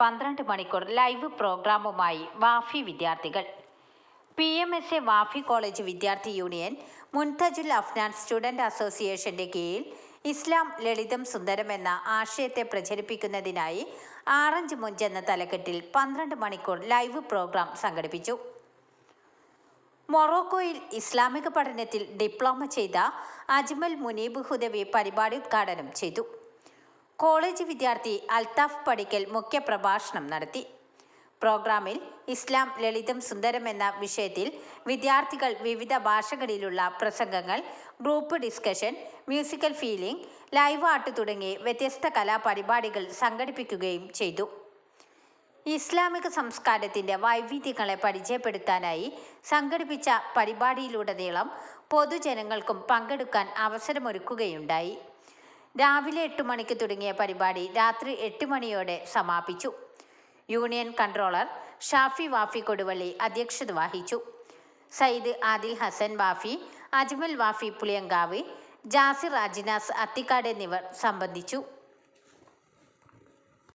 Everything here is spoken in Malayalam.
പന്ത്രണ്ട് മണിക്കൂർ ലൈവ് പ്രോഗ്രാമുമായി വാഫി വിദ്യാർത്ഥികൾ. P M S A Wafi college വിദ്യാർത്ഥി യൂണിയൻ മുൻതജുൽ അഫ്നാൻ സ്റ്റുഡന്റ് അസോസിയേഷന്റെ കീഴിൽ ഇസ്ലാം ലളിതം സുന്ദരം എന്ന ആശയത്തെ പ്രചരിപ്പിക്കുന്നതിനായി ആറഞ്ച് മുഞ്ച് എന്ന തലക്കെട്ടിൽ പന്ത്രണ്ട് മണിക്കൂർ ലൈവ് പ്രോഗ്രാം സംഘടിപ്പിച്ചു. മൊറോക്കോയിൽ ഇസ്ലാമിക പഠനത്തിൽ ഡിപ്ലോമ ചെയ്ത അജ്മൽ മുനീബ് ഹുദവി പരിപാടി ഉദ്ഘാടനം ചെയ്തു. കോളേജ് വിദ്യാർത്ഥി അൽത്താഫ് പടിക്കൽ മുഖ്യപ്രഭാഷണം നടത്തി. പ്രോഗ്രാമിൽ ഇസ്ലാം ലളിതം സുന്ദരം എന്ന വിഷയത്തിൽ വിദ്യാർത്ഥികൾ വിവിധ ഭാഷകളിലുള്ള പ്രസംഗങ്ങൾ group discussion musical feeling live art തുടങ്ങി വ്യത്യസ്ത കലാപരിപാടികൾ സംഘടിപ്പിക്കുകയും ചെയ്തു. ഇസ്ലാമിക സംസ്കാരത്തിന്റെ വൈവിധ്യങ്ങളെ പരിചയപ്പെടുത്താനായി സംഘടിപ്പിച്ച പരിപാടിയിലുടനീളം പൊതുജനങ്ങൾക്കും പങ്കെടുക്കാൻ അവസരമൊരുക്കുകയുണ്ടായി. രാവിലെ എട്ട് മണിക്ക് തുടങ്ങിയ പരിപാടി രാത്രി എട്ട് മണിയോടെ സമാപിച്ചു. യൂണിയൻ കൺട്രോളർ ഷാഫി വാഫി കൊടുവള്ളി അധ്യക്ഷത വഹിച്ചു. സയ്യിദ് ആദിൽ ഹസൻ വാഫി അജ്മൽ വാഫി പുളിയങ്കാവ് ജാസിർ അജിനാസ് അത്തിക്കാട് എന്നിവർ സംബന്ധിച്ചു.